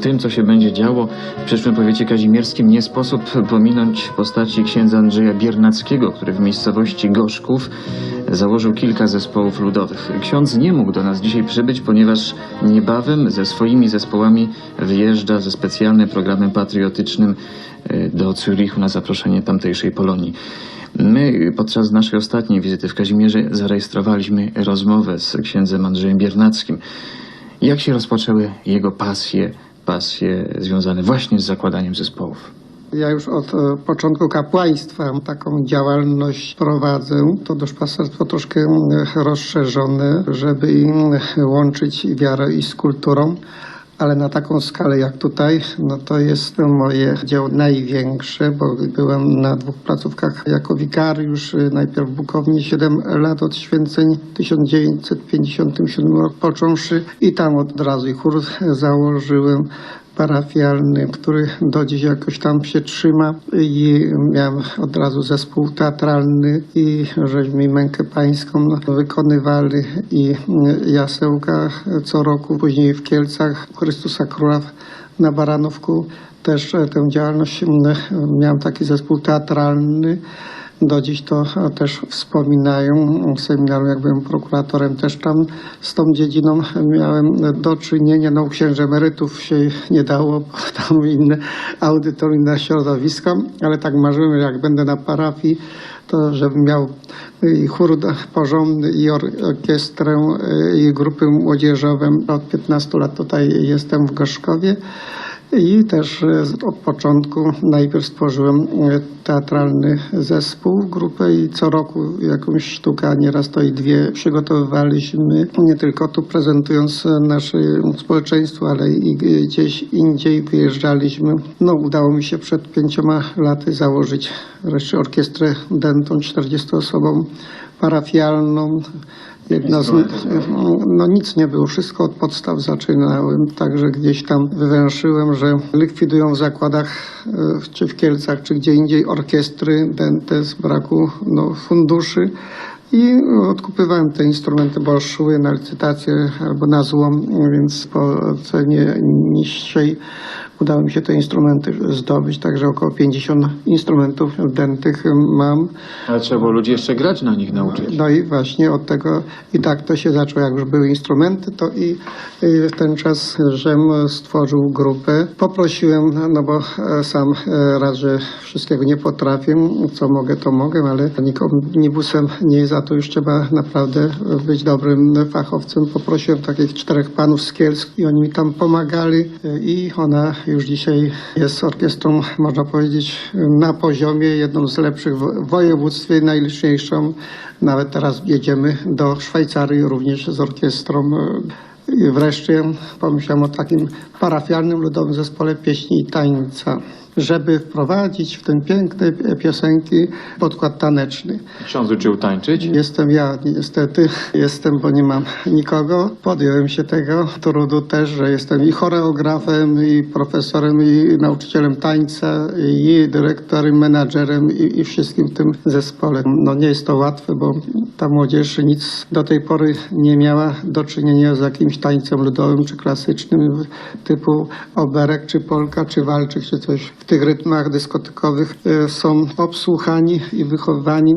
tym, co się będzie działo w przyszłym powiecie kazimierskim, nie sposób pominąć postaci księdza Andrzeja Biernackiego, który w miejscowości Gorzków założył kilka zespołów ludowych. Ksiądz nie mógł do nas dzisiaj przybyć, ponieważ niebawem ze swoimi zespołami wyjeżdża ze specjalnym programem patriotycznym e, do Zurichu na zaproszenie tamtejszej Polonii. My podczas naszej ostatniej wizyty w Kazimierze zarejestrowaliśmy rozmowę z księdzem Andrzejem Biernackim. Jak się rozpoczęły jego pasje, pasje związane właśnie z zakładaniem zespołów? Ja już od e, początku kapłaństwa taką działalność prowadzę. To duszpasterstwo troszkę e, rozszerzone, żeby e, łączyć wiarę i z kulturą. Ale na taką skalę jak tutaj, no to jest moje dzieło największe, bo byłem na dwóch placówkach jako wikariusz, y, najpierw w Bukowni 7 lat od święceń, 1957 rok począwszy i tam od razu chór założyłem parafialny, który do dziś jakoś tam się trzyma i miałem od razu zespół teatralny i żeśmy mękę pańską wykonywali i jasełka co roku, później w Kielcach Chrystusa Króla na Baranówku też tę działalność miałem taki zespół teatralny. Do dziś to też wspominają. W seminarium, jak byłem prokuratorem, też tam z tą dziedziną miałem do czynienia. No, księży emerytów się nie dało, tam inne audytorium, inne środowisko, ale tak marzyłem, jak będę na parafii, to żebym miał i chór porządny, i or- orkiestrę, i grupy młodzieżowe. Od 15 lat tutaj jestem w Gorzkowie. I też e, od początku najpierw stworzyłem e, teatralny zespół, grupę i co roku jakąś sztukę, nieraz to i dwie przygotowywaliśmy. Nie tylko tu prezentując e, nasze społeczeństwo, ale i gdzieś indziej wyjeżdżaliśmy. No udało mi się przed pięcioma laty założyć wreszcie orkiestrę dentą 40-osobową parafialną. Jedno z, no nic nie było, wszystko od podstaw zaczynałem, także gdzieś tam wywęszyłem, że likwidują w zakładach, e, czy w Kielcach, czy gdzie indziej orkiestry dente z braku no, funduszy. I odkupywałem te instrumenty, bo szły na licytację albo na złom, więc po cenie niższej udało mi się te instrumenty zdobyć, także około 50 instrumentów dentych mam. Ale trzeba było ludzi jeszcze grać na nich nauczyć. No i właśnie od tego i tak to się zaczęło, jak już były instrumenty, to i, i w ten czas, żem stworzył grupę. Poprosiłem, no bo e, sam e, raz, że wszystkiego nie potrafię, co mogę, to mogę, ale nikomu nibusem nie za to już trzeba naprawdę być dobrym fachowcem. Poprosiłem takich czterech panów z Kielsk i oni mi tam pomagali i ona już dzisiaj jest orkiestrą, można powiedzieć, na poziomie, jedną z lepszych w województwie, najliczniejszą. Nawet teraz jedziemy do Szwajcarii również z orkiestrą. I wreszcie pomyślałem o takim parafialnym ludowym zespole pieśni i tańca, żeby wprowadzić w ten piękne piosenki podkład taneczny. Ksiądz uczył tańczyć. Jestem ja, niestety, jestem, bo nie mam nikogo. Podjąłem się tego trudu też, że jestem i choreografem, i profesorem, i nauczycielem tańca, i dyrektorem, menadżerem, i, i wszystkim tym zespole. No nie jest to łatwe, bo ta młodzież nic do tej pory nie miała do czynienia z jakimś tańcem ludowym, czy klasycznym, typu oberek, czy polka, czy walczyk, czy coś. Tych rytmach dyskotykowych e, są obsłuchani i wychowani.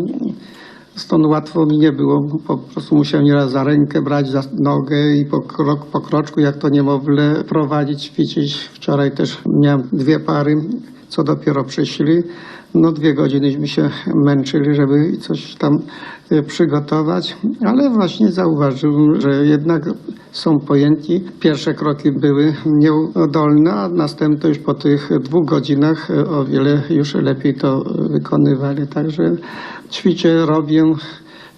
Stąd łatwo mi nie było. Po prostu musiałem nieraz za rękę brać, za nogę i po, krok, po kroczku, jak to niemowlę, prowadzić, ćwiczyć. Wczoraj też miałem dwie pary, co dopiero przyszli. No dwie godziny mi się męczyli, żeby coś tam e, przygotować, ale właśnie zauważyłem, że jednak są pojęci. Pierwsze kroki były nieudolne, a następne już po tych dwóch godzinach e, o wiele już lepiej to wykonywali. Także ćwiczę, robię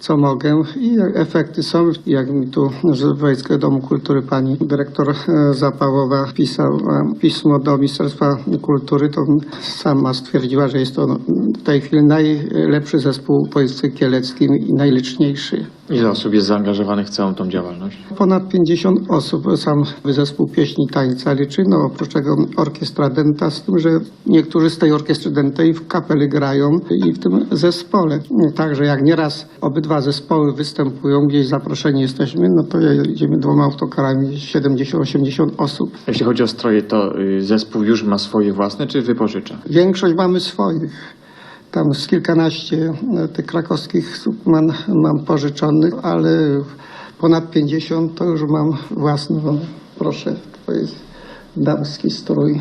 co mogę i efekty są. Jak mi tu z Wojewódzkiego Domu Kultury pani dyrektor e, Zapałowa pisała pismo do Ministerstwa Kultury, to sama stwierdziła, że jest to no, w tej chwili najlepszy zespół w województwie kieleckim i najliczniejszy. Ile osób jest zaangażowanych w całą tą działalność? Ponad 50 osób sam zespół pieśni tańca liczy, no oprócz tego orkiestra denta, z tym, że niektórzy z tej orkiestry dentej w kapeli grają i w tym zespole. Także jak nieraz obydwa zespoły występują, gdzieś zaproszeni jesteśmy, no to jedziemy dwoma autokarami 70-80 osób. Jeśli chodzi o stroje, to y, zespół już ma swoje własne, czy wypożycza? Większość mamy swoich. Tam z kilkanaście e, tych krakowskich suk mam, pożyczonych, ale ponad 50 to już mam własny. Proszę, to jest damski strój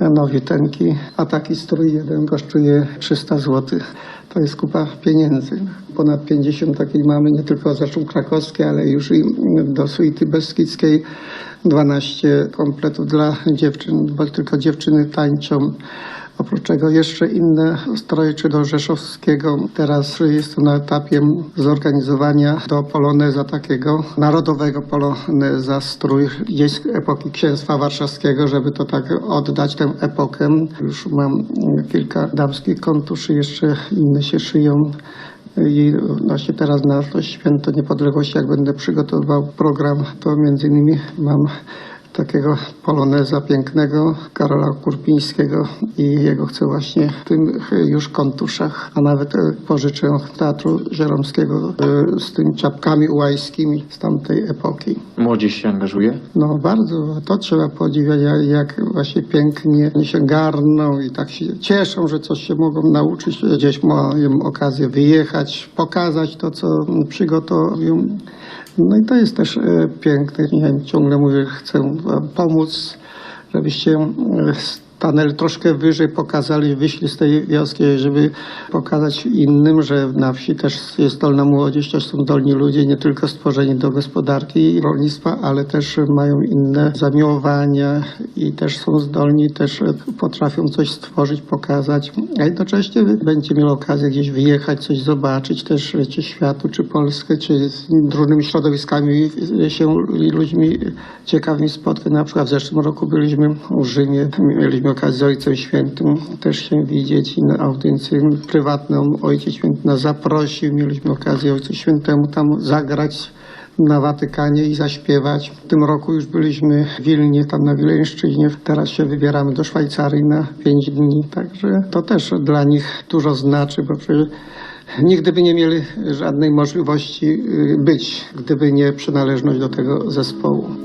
e, nowiuteńki, a taki strój jeden kosztuje 300 zł. To jest kupa pieniędzy. Ponad 50 takiej mamy, nie tylko zresztą krakowskie, ale już i do suity beskidzkiej. 12 kompletów dla dziewczyn, bo tylko dziewczyny tańczą. Oprócz czego jeszcze inne stroje, czy do Rzeszowskiego. Teraz jest na etapie zorganizowania do poloneza takiego, narodowego poloneza strój z epoki księstwa warszawskiego, żeby to tak oddać tę epokę. Już mam kilka damskich kontuszy, jeszcze inne się szyją. I właśnie teraz na to święto niepodległości, jak będę przygotowywał program, to między innymi mam takiego poloneza pięknego Karola Kurpińskiego i jego chcę właśnie w tym już kontuszach, a nawet e, pożyczę Teatru Żeromskiego e, z tymi czapkami ułajskimi z tamtej epoki. Młodzież się angażuje? No bardzo, to trzeba podziwiać, jak, właśnie pięknie oni się garną i tak się cieszą, że coś się mogą nauczyć, gdzieś mają okazję wyjechać, pokazać to, co przygotują. No i to jest też e, piękne. Ja ciągle mówię, chcę wam pomóc, żebyście e, stanęli troszkę wyżej, pokazali, wyszli z tej wioski, żeby pokazać innym, że na wsi też jest zdolna młodzież, też są zdolni ludzie, nie tylko stworzeni do gospodarki i rolnictwa, ale też mają inne zamiłowania i też są zdolni, też potrafią coś stworzyć, pokazać, a jednocześnie wy będziecie mieli okazję gdzieś wyjechać, coś zobaczyć, też czy światu, czy Polskę, czy z różnymi środowiskami się i ludźmi ciekawymi spotkać. Na przykład w zeszłym roku byliśmy w Rzymie, mieliśmy okazję z Ojcem Świętym też się widzieć i na audiencję prywatną Ojciec Święty nas zaprosił, mieliśmy okazję Ojcu Świętemu tam zagrać na Watykanie i zaśpiewać. W tym roku już byliśmy w Wilnie, tam na Wileńszczyźnie. Teraz się wybieramy do Szwajcarii na pięć dni, także to też dla nich dużo znaczy, bo przecież nigdy by nie mieli żadnej możliwości y, być, gdyby nie przynależność do tego zespołu.